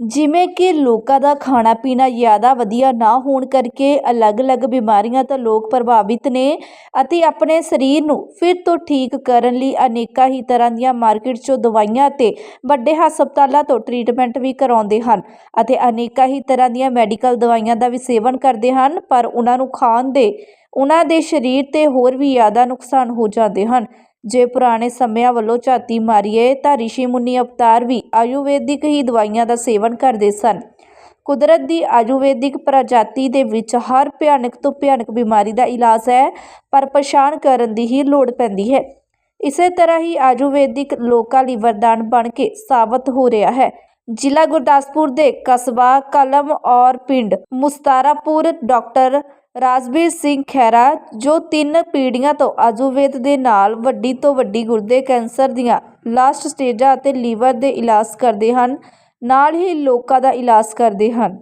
ਜਿਵੇਂ ਕਿ ਲੋਕਾਂ ਦਾ ਖਾਣਾ ਪੀਣਾ ਜ਼ਿਆਦਾ ਵਧੀਆ ਨਾ ਹੋਣ ਕਰਕੇ ਅਲੱਗ-ਅਲੱਗ ਬਿਮਾਰੀਆਂ ਤੋਂ ਲੋਕ ਪ੍ਰਭਾਵਿਤ ਨੇ ਅਤੇ ਆਪਣੇ ਸਰੀਰ ਨੂੰ ਫਿਰ ਤੋਂ ਠੀਕ ਕਰਨ ਲਈ ਅਨੇਕਾਂ ਹੀ ਤਰ੍ਹਾਂ ਦੀਆਂ ਮਾਰਕੀਟ 'ਚੋਂ ਦਵਾਈਆਂ ਅਤੇ ਵੱਡੇ ਹਸਪਤਾਲਾਂ ਤੋਂ ਟਰੀਟਮੈਂਟ ਵੀ ਕਰਾਉਂਦੇ ਹਨ ਅਤੇ ਅਨੇਕਾਂ ਹੀ ਤਰ੍ਹਾਂ ਦੀਆਂ ਮੈਡੀਕਲ ਦਵਾਈਆਂ ਦਾ ਵੀ ਸੇਵਨ ਕਰਦੇ ਹਨ, ਪਰ ਉਹਨਾਂ ਨੂੰ ਖਾਣ ਦੇ, ਉਹਨਾਂ ਦੇ ਸਰੀਰ 'ਤੇ ਹੋਰ ਵੀ ਜ਼ਿਆਦਾ ਨੁਕਸਾਨ ਹੋ ਜਾਂਦੇ ਹਨ। ਜੇ ਪੁਰਾਣੇ ਸਮਿਆਂ ਵੱਲੋਂ ਝਾਤੀ ਮਾਰੀਏ ਤਾਂ ਰਿਸ਼ੀ ਮੁਨੀ ਅਵਤਾਰ ਵੀ ਆਯੁਰਵੈਦਿਕ ਹੀ ਦਵਾਈਆਂ ਦਾ ਸੇਵਨ ਕਰਦੇ ਸਨ। ਕੁਦਰਤ ਦੀ ਆਯੁਰਵੈਦਿਕ ਪ੍ਰਜਾਤੀ ਦੇ ਵਿੱਚ ਹਰ ਭਿਆਨਕ ਤੋਂ ਭਿਆਨਕ ਬਿਮਾਰੀ ਦਾ ਇਲਾਜ ਹੈ, ਪਰ ਪਛਾਣ ਕਰਨ ਦੀ ਹੀ ਲੋੜ ਪੈਂਦੀ ਹੈ। ਇਸੇ ਤਰ੍ਹਾਂ ਹੀ ਆਯੁਰਵੈਦਿਕ ਲੋਕਾਂ ਲਈ ਵਰਦਾਨ ਬਣ ਕੇ ਸਾਬਤ ਹੋ ਰਿਹਾ ਹੈ। ਜ਼ਿਲ੍ਹਾ ਗੁਰਦਾਸਪੁਰ ਦੇ ਕਸਬਾ, ਕਲਮ ਔਰ ਪਿੰਡ ਮੁਸਤਾਰਾਪੁਰ ਡਾਕਟਰ ਰਾਜਵੀਰ ਸਿੰਘ ਖਹਿਰਾ, ਜੋ ਤਿੰਨ ਪੀੜ੍ਹੀਆਂ ਤੋਂ ਆਯੁਰਵੇਦ ਦੇ ਨਾਲ ਵੱਡੀ ਤੋਂ ਵੱਡੀ ਗੁਰਦੇ ਕੈਂਸਰ ਦੀਆਂ ਲਾਸਟ ਸਟੇਜਾਂ ਅਤੇ ਲੀਵਰ ਦੇ ਇਲਾਜ ਕਰਦੇ ਹਨ, ਨਾਲ ਹੀ ਲੋਕਾਂ ਦਾ ਇਲਾਜ ਕਰਦੇ ਹਨ।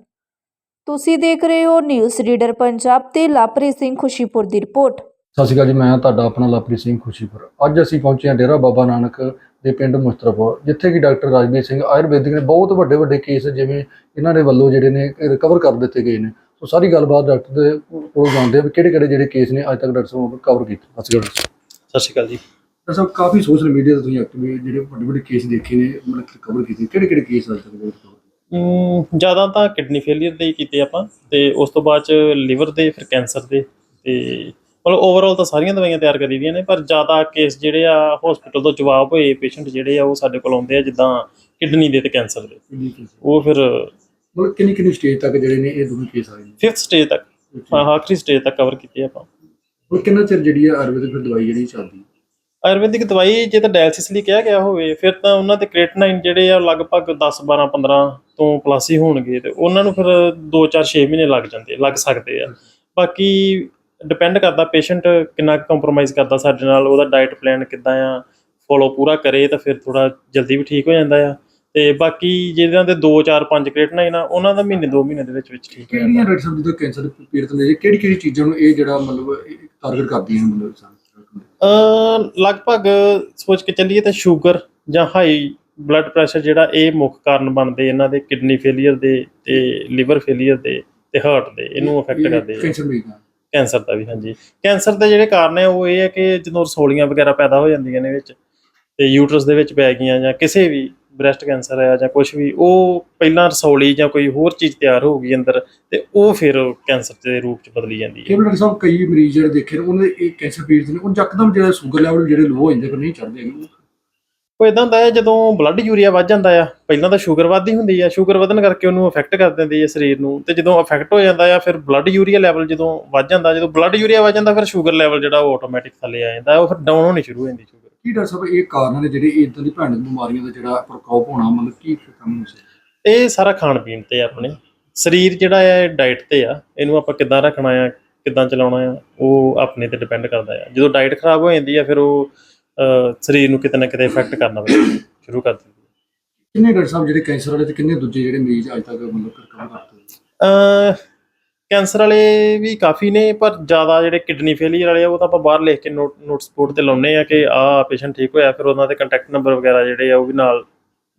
ਤੁਸੀਂ ਦੇਖ ਰਹੇ ਹੋ ਨਿਊਜ਼ ਰੀਡਰ ਪੰਜਾਬ ਤੇ ਲਾਪਰੀ ਸਿੰਘ ਖੁਸ਼ੀਪੁਰ ਦੀ ਰਿਪੋਰਟ। ਸਤਿ ਸ਼੍ਰੀ ਅਕਾਲ ਜੀ ਮੈਂ ਤੁਹਾਡਾ ਆਪਣਾ ਲਵਪ੍ਰੀਤ ਸਿੰਘ ਖੁਸ਼ੀਪੁਰ। ਅੱਜ ਅਸੀਂ ਪਹੁੰਚੇ ਹਾਂ ਡੇਰਾ ਬਾਬਾ ਨਾਨਕ ਦੇ ਪਿੰਡ ਮੁਸਤਰਾਪੁਰ ਜਿੱਥੇ ਕਿ ਡਾਕਟਰ ਰਾਜਵੀਰ ਸਿੰਘ ਆਯੁਰਵੈਦਿਕ ਨੇ ਬਹੁਤ ਵੱਡੇ ਵੱਡੇ ਕੇਸ ਜਿਵੇਂ ਇਹਨਾਂ ਦੇ ਵੱਲੋਂ ਜਿਹੜੇ ਨੇ ਰਿਕਵਰ ਕਰ ਦਿੱਤੇ ਗਏ ਨੇ। ਸੋ ਸਾਰੀ ਗੱਲਬਾਤ ਡਾਕਟਰ ਦੇ ਕੋਲ ਜਾਣਦੇ ਆ ਵੀ ਕਿਹੜੇ ਕਿਹੜੇ ਜਿਹੜੇ ਕੇਸ ਨੇ ਅੱਜ ਤੱਕ ਡਾਕਟਰ ਸਾਹਿਬ ਨੇ ਕਵਰ ਕੀਤੇ। ਸਤਿ ਸ਼੍ਰੀ ਅਕਾਲ ਸਤਿ ਸ਼੍ਰੀ ਅਕਾਲ ਜੀ। ਡਾਕਟਰ ਸਾਹਿਬ ਕਾਫੀ ਸੋਸ਼ਲ ਮੀਡੀਆ ਤੇ ਤੁਸੀਂ ਐਕਟਿਵ ਜਿਹੜੇ ਵੱਡੇ ਵੱਡੇ ਕੇਸ ਦੇਖੇ ਨੇ ਮਤਲਬ ਕਵਰ ਕੀਤੇ ਕਿਹੜੇ ਕਿਹੜੇ ਕੇਸ ਅੱਜ ਤੱਕ ਜ਼ਿਆਦਾ ਤਾਂ ਕਿਡਨੀ ਫੇਲਿਅਰ ਦੇ ਹੀ ਕੀਤੇ ਆਪਾਂ ਤੇ ਉਸ ਤੋਂ ਬਾਅਦ ਚ ਲਿਵਰ ਦੇ ਫਿਰ ਕੈਂਸਰ ਦੇ ਤੇ ਮਤਲਬ ਓਵਰਆਲ ਤਾਂ ਸਾਰੀਆਂ ਦਵਾਈਆਂ ਤਿਆਰ ਕਰੀ ਦੀਆਂ ਨੇ ਪਰ ਜ਼ਿਆਦਾ ਕੇਸ ਜਿਹੜੇ ਆ ਹਸਪੀਟਲ ਤੋਂ ਜਵਾਬ ਹੋਏ ਪੇਸ਼ੈਂਟ ਜਿਹੜੇ ਆ ਉਹ ਸਾਡੇ ਕੋਲ ਆਉਂਦੇ ਆ ਜਿੱਦਾਂ ਕਿਡਨੀ ਦੇ ਤੇ ਕੈਂਸਰ ਦੇ? ਉਹ ਫਿਰ ਮਤਲਬ ਕਿੰਨੀ ਕਿੰਨੀ ਸਟੇਜ ਤੱਕ ਜਿਹੜੇ ਨੇ ਇਹ ਦੋਵੇਂ ਕੇਸ ਆਏ ਨੇ 5th ਸਟੇਜ ਤੱਕ ਹਾਂ ਆਖਰੀ ਸਟੇਜ ਤੱਕ ਕਵਰ ਕੀਤੇ ਆਪਾਂ। ਹੁਣ ਕਿੰਨਾ ਚਿਰ ਜਿਹੜੀ ਹੈ ਆਯੁਰਵੈਦਿਕ ਦਵਾਈ ਜਿਹੜੀ ਚੱਲਦੀ? ਆਯੁਰਵੈਦਿਕ ਦਵਾਈ ਜੇ ਤਾਂ ਡਾਇਲਿਸਿਸ ਲਈ ਕਿਹਾ ਗਿਆ ਹੋਵੇ ਫਿਰ ਤਾਂ ਉਹਨਾਂ ਦੇ ਕ੍ਰੀਏਟਿਨਾਈਨ ਜਿਹੜੇ ਆ ਲਗਭਗ 10 12 15 ਤੋਂ ਪਲੱਸ ਹੀ ਹੋਣਗੇ ਤੇ ਉਹਨਾਂ ਨੂੰ ਫਿਰ 2 4 6 ਮਹੀਨੇ ਲੱਗ ਜਾਂਦੇ ਲੱਗ ਸਕਦੇ ਆ। ਬਾਕੀ ਡਿਪੈਂਡ ਕਰਦਾ ਪੇਸ਼ੈਂਟ ਕਿੰਨਾ ਕੰਪਰੋਮਾਈਜ਼ ਕਰਦਾ ਸਾਡੇ ਨਾਲ ਉਹਦਾ ਡਾਈਟ ਪਲਾਨ ਕਿੱਦਾਂ ਆ ਫੋਲੋ ਪੂਰਾ ਕਰੇ ਤਾਂ ਫਿਰ ਥੋੜਾ ਜਲਦੀ ਵੀ ਠੀਕ ਹੋ ਜਾਂਦਾ ਆ। ਤੇ ਬਾਕੀ ਜਿਹਨਾਂ ਦੇ 2 4 5 ਕ੍ਰੀਏਟਿਨਾਈਨ ਆ ਉਹਨਾਂ ਦਾ ਮਹੀਨੇ 2 ਮਹੀਨੇ ਦੇ ਵਿੱਚ ਵਿੱਚ ਠੀਕ ਹੋ ਜਾਂਦਾ। ਕਿਹੜੀਆਂ ਸਾਹਿਬ ਜਦੋਂ ਕੈਂਸਰ ਪੀੜਤ ਨੇ ਕਿਹੜੀ ਕਿਹੜੀ ਚੀਜ਼ਾਂ ਨੂੰ ਇਹ ਜਿਹੜਾ ਮਤਲਬ ਟਾਰਗੇਟ ਕਰਦੀਆਂ ਨੇ ਮਤਲਬ ਅ ਲਗਭਗ ਸੋਚ ਕੇ ਚੱਲੀਏ ਤਾਂ ਸ਼ੂਗਰ ਜਾਂ ਹਾਈ ਬਲੱਡ ਪ੍ਰੈਸ਼ਰ ਜਿਹੜਾ ਇਹ ਮੁੱਖ ਕਾਰਨ ਬਣਦੇ ਇਹਨਾਂ ਦੇ ਕਿਡਨੀ ਫੇਲਿਅਰ ਦੇ ਤੇ ਲਿਵਰ ਫੇਲਿਅਰ ਦੇ ਤੇ ਹਾਰਟ ਦੇ ਇਹਨੂੰ ਅਫੈਕਟ ਕਰਦੇ ਆ। ਕੈਂਸਰ ਮਰੀਜ਼ਾਂ ਕੈਂਸਰ ਦਾ ਵੀ, ਹਾਂਜੀ। ਕੈਂਸਰ ਦੇ ਜਿਹੜੇ ਕਾਰਨ ਹੈ ਉਹ ਇਹ ਹੈ ਕਿ ਜਦੋਂ ਰਸੌਲੀਆਂ ਵਗੈਰਾ ਪੈਦਾ ਹੋ ਜਾਂਦੀਆਂ ਨੇ ਵਿੱਚ ਤੇ ਯੂਟਰਸ ਦੇ ਵਿੱਚ ਪੈ ਗਈਆਂ ਜਾਂ ਕਿਸੇ ਵੀ ਬ੍ਰੈਸਟ ਕੈਂਸਰ ਹੈ ਜਾਂ ਕੁਝ ਵੀ, ਉਹ ਪਹਿਲਾਂ ਰਸੌਲੀ ਜਾਂ ਕੋਈ ਹੋਰ ਚੀਜ਼ ਤਿਆਰ ਹੋ ਗਈ ਅੰਦਰ ਤੇ ਉਹ ਫਿਰ ਕੈਂਸਰ ਦੇ ਰੂਪ ਚ ਬਦਲੀ ਜਾਂਦੀ ਹੈ। ਕੇਵਲ ਡਾਕਟਰ ਸਾਹਿਬ, ਕਈ ਮਰੀਜ਼ ਜਿਹੜੇ ਦੇਖੇ ਨੇ, ਉਹਨਾਂ ਦੇ ਇਹ ਕੈਂਸਰ ਪੀੜਤ ਨੇ, ਉਹ ਯਕਦਮ ਜਿਹੜਾ ਸ਼ੂਗਰ ਲੈਵਲ ਜਿਹੜੇ ਲੋ ਹੋ ਜਾਂਦੇ ਫਿਰ ਨਹੀਂ ਚੜਦੇ ਉਹ ਇਦਾਂ ਹੁੰਦਾ ਹੈ ਜਦੋਂ ਬਲੱਡ ਯੂਰੀਆ ਵੱਧ ਜਾਂਦਾ ਆ ਪਹਿਲਾਂ ਤਾਂ ਸ਼ੂਗਰ ਵੱਧਦੀ ਹੁੰਦੀ ਆ ਸ਼ੂਗਰ ਵਧਣ ਕਰਕੇ ਉਹਨੂੰ ਅਫੈਕਟ ਕਰ ਦਿੰਦੀ ਹੈ ਸਰੀਰ ਨੂੰ ਤੇ ਜਦੋਂ ਅਫੈਕਟ ਹੋ ਜਾਂਦਾ ਆ ਫਿਰ ਬਲੱਡ ਯੂਰੀਆ ਲੈਵਲ ਜਦੋਂ ਵੱਧ ਜਾਂਦਾ ਜਦੋਂ ਬਲੱਡ ਯੂਰੀਆ ਵੱਧ ਜਾਂਦਾ ਫਿਰ ਸ਼ੂਗਰ ਲੈਵਲ ਜਿਹੜਾ ਉਹ ਆਟੋਮੈਟਿਕ ਥੱਲੇ ਆ ਜਾਂਦਾ ਉਹ ਫਿਰ ਡਾਊਨ ਹੋਣੀ ਸ਼ੁਰੂ ਹੋ ਜਾਂਦੀ ਸ਼ੂਗਰ ਕੀ ਡਾਕਟਰ ਸਾਹਿਬ ਇਹ ਕਾਰਨ ਨੇ ਜਿਹੜੇ ਇਦਾਂ ਦੀ ਭਿਆਨਕ ਬਿਮਾਰੀਆਂ ਦਾ ਜਿਹੜਾ ਪ੍ਰਕੋਪ ਹੋਣਾ ਮਤਲਬ ਕੀ ਕੰਮ ਸਕਦਾ? ਇਹ ਸਾਰਾ ਖਾਣ ਪੀਣ ਤੇ ਆਪਣੇ ਸਰੀਰ ਜਿਹੜਾ ਹੈ ਡਾਈਟ ਤੇ ਆ ਇਹਨੂੰ ਆਪਾਂ ਕਿੱਦਾਂ ਰੱਖਣਾ ਆ ਕਿੱਦਾਂ ਚਲਾਉਣਾ ਆ ਉਹ ਆਪਣੇ ਤੇ ਡਿਪੈਂਡ ਕਰਦਾ ਆ। ਜਦੋਂ ਡਾਈਟ ਖਰਾਬ ਹੋ ਜਾਂਦੀ ਆ ਫਿਰ ਉਹ ਸਰੀਰ ਨੂੰ ਕਿਤੇ ਨਾ ਕਿਤੇ ਇਫੈਕਟ ਕਰਨਾ ਸ਼ੁਰੂ ਕਰ ਦਿੰਦੀ ਹੈ ਕਿੰਨੇ ਡਾਕਟਰ ਸਾਹਿਬ ਜਿਹੜੇ ਕੈਂਸਰ ਵਾਲੇ ਤੇ ਕਿੰਨੇ ਦੂਜੇ ਜਿਹੜੇ ਮਰੀਜ਼ ਅੱਜ ਤੱਕ ਮਤਲਬ ਰਿਕਵਰ ਕਰਦੇ ਅਹ ਕੈਂਸਰ ਵਾਲੇ ਵੀ ਕਾਫੀ ਨੇ ਪਰ ਜ਼ਿਆਦਾ ਜਿਹੜੇ ਕਿਡਨੀ ਫੇਲਿਅਰ ਵਾਲੇ ਆ ਉਹ ਤਾਂ ਆਪਾਂ ਬਾਹਰ ਲਿਖ ਕੇ ਨੋਟ ਨੋਟ ਸਪੋਰਟ ਤੇ ਲਾਉਨੇ ਆ ਕਿ ਆਹ ਪੇਸ਼ੈਂਟ ਠੀਕ ਹੋਇਆ ਫਿਰ ਉਹਨਾਂ ਦੇ ਕੰਟੈਕਟ ਨੰਬਰ ਵਗੈਰਾ ਜਿਹੜੇ ਆ ਉਹ ਵੀ ਨਾਲ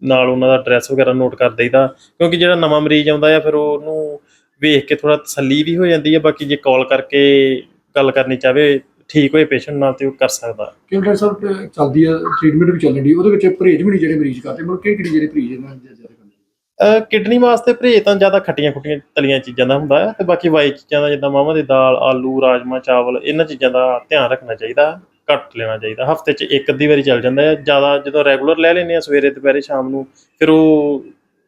ਨਾਲ ਉਹਨਾਂ ਦਾ ਐਡਰੈਸ ਵਗੈਰਾ ਨੋਟ ਕਰ ਦਈਦਾ। ਕਿਉਂਕਿ ਜਿਹੜਾ ਨਵਾਂ ਮਰੀਜ਼ ਆਉਂਦਾ ਆ ਫਿਰ ਉਹਨੂੰ ਵੇਖ ਕੇ ਥੋੜਾ ਤਸੱਲੀ ਵੀ ਹੋ ਜਾਂਦੀ ਹੈ ਬਾਕੀ ਜੇ ਕਾਲ ਕਰਕੇ ਗੱਲ ਕਰਨੀ ਚਾਹਵੇ ਠੀਕ ਹੋਏ ਪੇਸ਼ੈਂਟ ਨਾਲ ਤੇ ਉਹ ਕਰ ਸਕਦਾ। ਕਿਉਂਕਿ ਡਾਕਟਰ ਸਾਹਿਬ ਚੱਲਦੀ ਆ ਟ੍ਰੀਟਮੈਂਟ ਵੀ ਚੱਲਣ ਦੀ ਉਹਦੇ ਵਿੱਚ ਪਰਹੇਜ਼ ਵੀ ਨਹੀਂ ਜਿਹੜੇ ਮਰੀਜ਼ ਕਰਦੇ ਮਤਲਬ ਕਿਹੜੀ ਕਿਹੜੀ ਜਿਹੜੇ ਪਰਹੇਜ਼ ਇਹਨਾਂ ਦੇ ਜ਼ਿਆਦਾ ਕਿਡਨੀ ਵਾਸਤੇ ਪਰਹੇਜ਼ ਤਾਂ ਜ਼ਿਆਦਾ ਖੱਟੀਆਂ ਖੁੱਟੀਆਂ ਤਲੀਆਂ ਚੀਜ਼ਾਂ ਦਾ ਹੁੰਦਾ ਹੈ ਤੇ ਬਾਕੀ ਵਾਈ ਚੀਜ਼ਾਂ ਦਾ ਜਿੱਦਾਂ ਮਾਵਾਂ ਦੀ ਦਾਲ ਆਲੂ ਰਾਜਮਾ ਚਾਵਲ ਇਹਨਾਂ ਚੀਜ਼ਾਂ ਦਾ ਧਿਆਨ ਰੱਖਣਾ ਚਾਹੀਦਾ ਘੱਟ ਲੈਣਾ ਚਾਹੀਦਾ। ਹਫ਼ਤੇ 'ਚ ਇੱਕ ਅੱਧੀ ਵਾਰੀ ਚੱਲ ਜਾਂਦਾ ਹੈ ਜ਼ਿਆਦਾ ਜਦੋਂ ਰੈਗੂਲਰ ਲੈ ਲੈਂਦੇ ਆ ਸਵੇਰੇ ਦੁਪਹਿਰੇ ਸ਼ਾਮ ਨੂੰ ਫਿਰ ਉਹ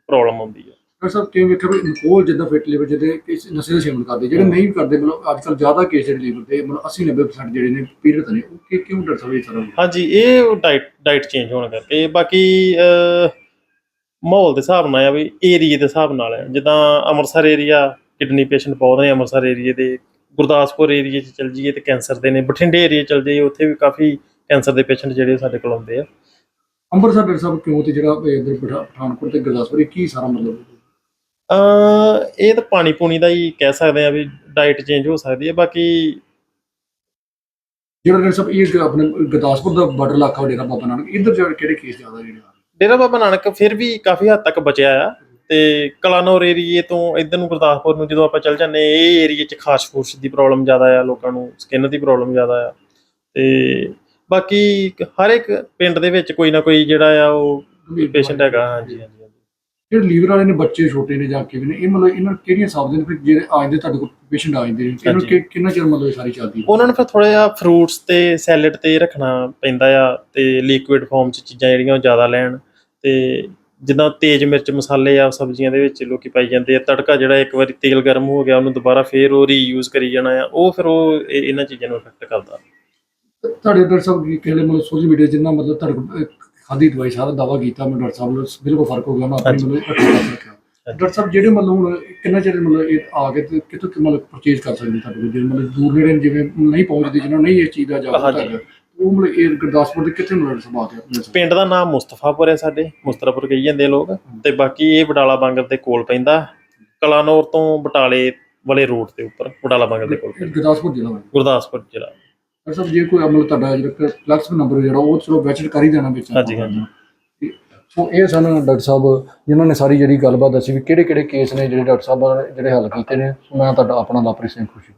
ਪ੍ਰੋਬਲਮ ਆਉਂਦੀ ਹੈ। ਡਾਕਟਰ ਸਾਹਿਬ ਕਿਵੇਂ ਵੇਖਿਆ ਵੀ ਨਕੋਲ ਜਿੱਦਾਂ ਫਿਟ ਲੀਵਰ ਜਿਹਦੇ ਇਸ ਨਸ਼ੇ ਦਾ ਸੇਵਨ ਕਰਦੇ ਜਿਹੜੇ ਨਹੀਂ ਕਰਦੇ ਮਤਲਬ ਅੱਜ ਕੱਲ੍ਹ ਜ਼ਿਆਦਾ ਕੇਸ ਜਿਹੜੇ ਲੀਵਰ ਦੇ ਮਤਲਬ 80 90% ਜਿਹੜੇ ਨੇ ਪੀੜਤ ਨੇ ਉਹ ਕਿ ਕਿਉਂ ਡਾਕਟਰ ਸਾਹਿਬ ਇਹ ਸਾਰਾ? ਹਾਂਜੀ ਇਹ ਡਾਈਟ ਡਾਈਟ ਚੇਂਜ ਹੋਣ ਕਰਕੇ। ਬਾਕੀ ਮਾਹੌਲ ਦੇ ਹਿਸਾਬ ਨਾਲ ਆ ਵੀ ਏਰੀਏ ਦੇ ਹਿਸਾਬ ਨਾਲ ਹੈ ਜਿੱਦਾਂ ਅੰਮ੍ਰਿਤਸਰ ਏਰੀਆ ਕਿਡਨੀ ਪੇਸ਼ੈਂਟ ਬਹੁਤ ਨੇ ਅੰਮ੍ਰਿਤਸਰ ਏਰੀਏ ਦੇ। ਗੁਰਦਾਸਪੁਰ ਏਰੀਏ 'ਚ ਚਲ ਜਾਈਏ ਤੇ ਕੈਂਸਰ ਦੇ ਨੇ। ਬਠਿੰਡੇ ਏਰੀਏ ਚਲ ਜਾਈਏ ਉੱਥੇ ਵੀ ਕਾਫੀ ਕੈਂਸਰ ਦੇ ਪੇਸ਼ੈਂਟ ਜਿਹੜੇ ਸਾਡੇ ਕੋਲ ਆਉਂਦੇ ਆ। ਅੰਮ੍ਰਿਤਸਰ ਡਾਕਟਰ ਸਾਹਿਬ ਕਿਉਂ ਤੇ ਜਿਹੜਾ ਇੱਧਰ ਪਠਾ- ਪਠਾਨਕੋਟ ਤੇ ਗੁਰਦਾਸਪੁਰ ਇਹ ਕੀ ਸਾਰਾ ਮਤਲਬ? ਇਹ ਤਾਂ ਪਾਣੀ ਪੂਣੀ ਦਾ ਹੀ ਕਹਿ ਸਕਦੇ ਆ ਵੀ ਡਾਈਟ ਚੇਂਜ ਹੋ ਸਕਦੀ ਹੈ ਬਾਕੀ ਜਿਹੜਾ ਡਾਕਟਰ ਸਾਹਿਬ ਇਹ ਆਪਣੇ ਗੁਰਦਾਸਪੁਰ ਦਾ ਬਾਰਡਰ ਇਲਾਕਾ ਡੇਰਾ ਬਾਬਾ ਨਾਨਕ ਇੱਧਰ ਜਿਹੜੇ ਕਿਹੜੇ ਕੇਸ ਜ਼ਿਆਦਾ ਜਿਹੜੇ ਆ ਡੇਰਾ ਬਾਬਾ ਨਾਨਕ ਫਿਰ ਵੀ ਕਾਫੀ ਹੱਦ ਤੱਕ ਬਚਿਆ ਆ ਤੇ ਕਲਾਨੌਰ ਏਰੀਏ ਤੋਂ ਇਧਰ ਨੂੰ ਗੁਰਦਾਸਪੁਰ ਨੂੰ ਜਦੋਂ ਆਪਾਂ ਚੱਲ ਜਾਂਦੇ ਇਹ ਏਰੀਏ 'ਚ ਖਾਸ ਫੂਸ ਦੀ ਪ੍ਰੋਬਲਮ ਜ਼ਿਆਦਾ ਆ ਲੋਕਾਂ ਨੂੰ ਸਕਿਨ ਦੀ ਪ੍ਰੋਬਲਮ ਜ਼ਿਆਦਾ ਆ ਤੇ ਬਾਕੀ ਹਰ ਇੱਕ ਪਿੰਡ ਦੇ ਵਿੱਚ ਕੋਈ ਨਾ ਕੋਈ ਜਿਹੜਾ ਆ ਉਹ ਪੇਸ਼ੈਂਟ ਹੈਗਾ ਹਾਂਜੀ ਹਾਂਜੀ। ਜਿਹੜੇ ਲੀਵਰ ਵਾਲੇ ਨੇ ਬੱਚੇ ਛੋਟੇ ਨੇ ਜਾਂ ਕਿਵੇਂ ਨੇ ਇਹ ਮਤਲਬ ਇਹਨਾਂ ਨੂੰ ਕਿਹੜੀਆਂ ਸਾਵਧਾਨੀਆਂ ਨੇ ਫਿਰ ਜਿਹੜੇ ਆ ਜਾਂਦੇ ਤੁਹਾਡੇ ਕੋਲ ਪੇਸ਼ੈਂਟ ਆ ਜਾਂਦੇ ਨੇ? ਇਹਨਾਂ ਨੂੰ। ਕਿ- ਕਿੰਨਾ ਚਿਰ ਮਤਲਬ ਇਹ ਸਾਰੀ ਚੱਲਦੀ ਹੈ? ਉਹਨਾਂ ਨੂੰ ਫਿਰ ਥੋੜਾ ਜਿਹਾ ਫਰੂਟਸ ਤੇ ਸੈਲਡ ਤੇ ਰੱਖਣਾ ਪੈਂਦਾ ਆ ਤੇ ਲਿਕੁਇਡ ਫਾਰਮ 'ਚ ਚੀਜ਼ਾਂ ਜਿਹੜੀਆਂ ਉਹ ਜ਼ਿਆਦਾ ਲੈਣ ਤੇ ਜਿੱਦਾਂ ਤੇਜ਼ ਮਿਰਚ ਮਸਾਲੇ ਆ ਸਬਜ਼ੀਆਂ ਦੇ ਵਿੱਚ ਲੋਕੀ ਪਾਈ ਜਾਂਦੇ ਆ ਤੜਕਾ ਜਿਹੜਾ ਇੱਕ ਵਾਰੀ ਤੇਲ ਗਰਮ ਹੋ ਗਿਆ ਉਹਨੂੰ ਦੁਬਾਰਾ ਫੇਰ ਉਹ ਰੀਯੂਜ਼ ਕਰੀ ਜਾਣਾ ਆ ਉਹ ਫਿਰ ਉਹ ਇਹ- ਇਹਨਾਂ ਚੀਜ਼ਾਂ ਨੂੰ ਇਫੈਕਟ ਕਰਦਾ। ਤੁਹਾਡੇ ਡਾਕਟਰ ਸਾਹਿਬ ਕੀ ਕਹਿੰਦੇ ਮਤਲਬ ਸੋਸ਼ਲ ਮੀਡੀਆ ਜਿੰਨਾ ਮਤਲਬ ਤੁਹਾਡੇ ਕੋਲ ਖਾਦੀ ਦਵਾਈ ਸਾਰਾ ਦਾਵਾ ਕੀਤਾ ਮੈਂ ਡਾਕਟਰ ਸਾਹਿਬ ਨੂੰ ਬਿਲਕੁਲ ਫ਼ਰਕ ਹੋ ਗਿਆ ਮੈਂ ਆਪਣੀ। ਮਤਲਬ ਰੱਖਿਆ ਡਾਕਟਰ ਸਾਹਿਬ ਜਿਹੜੇ ਮਤਲਬ ਹੁਣ ਕਿੰਨਾ ਚਿਰ ਮਤਲਬ ਇਹ ਆ ਕੇ ਤੇ ਕਿੱਥੋਂ ਕਿ ਮਤਲਬ ਪਰਚੇਜ਼ ਕਰ ਸਕਦੇ ਤੁਹਾਡੇ ਕੋਲ ਜਿਹੜੇ ਮਤਲਬ ਦੂਰ ਨੇੜੇ ਜਿਵੇਂ ਨਹੀਂ ਪਹੁੰਚਦੇ ਜਿਹਨਾਂ ਨੂੰ ਨਹੀਂ ਇਸ ਚੀਜ਼ ਦਾ ਜਾਗਰੂਕ ਹਾਂਜੀ। ਹੈਗਾ ਉਹ ਮਤਲਬ ਇਹ ਗੁਰਦਾਸਪੁਰ ਦੇ ਕਿੱਥੇ ਮਤਲਬ ਮਿਲ ਸਕਦੇ? ਪਿੰਡ ਦਾ ਨਾਮ ਮੁਸਤਫਾਪੁਰ ਹੈ ਸਾਡੇ ਮੁਸਤਫਾਪੁਰ ਕਹੀ ਜਾਂਦੇ ਲੋਕ ਤੇ ਬਾਕੀ ਇਹ ਬਟਾਲਾ ਬਾਂਗਰ ਦੇ ਕੋਲ ਪੈਂਦਾ ਕਲਾਨੌਰ ਤੋਂ ਬਟਾਲੇ ਵਾਲੇ ਰੋਡ ਦੇ ਉੱਪਰ ਬਟਾਲਾ ਬਾਂਗਰ ਦੇ ਕੋਲ ਇਹ। ਗੁਰਦਾਸਪੁਰ ਜ਼ਿਲ੍ਹਾ ਹੈ ਗੁਰਦਾਸਪੁਰ ਜ਼ਿਲ੍ਹਾ ਡਾਕਟਰ ਸਾਹਿਬ ਜੇ ਕੋਈ ਅਮਲ ਤੁਹਾਡਾ ਜਿਹੜਾ ਪਲੱਸ ਨੰਬਰ ਜਿਹੜਾ ਉਹ ਚਲੋ ਵੈਚਟ ਕਰ ਹੀ ਦੇਣਾ ਵਿੱਚ ਹਾਂਜੀ, ਹਾਂਜੀ। ਸੋ ਇਹ ਸਨ ਡਾਕਟਰ ਸਾਹਿਬ ਜਿਨ੍ਹਾਂ ਨੇ ਸਾਰੀ ਜਿਹੜੀ ਗੱਲਬਾਤ ਦੱਸੀ ਵੀ ਕਿਹੜੇ ਕਿਹੜੇ ਕੇਸ ਨੇ ਜਿਹੜੇ ਡਾਕਟਰ ਸਾਹਿਬ ਜਿਹੜੇ ਹੱਲ ਕੀਤੇ ਨੇ ਸੋ ਮੈਂ ਤੁਹਾਡਾ ਆਪਣਾ ਲਾਪਰੀ ਸਿੰਘ ਖੁਸ਼ੀ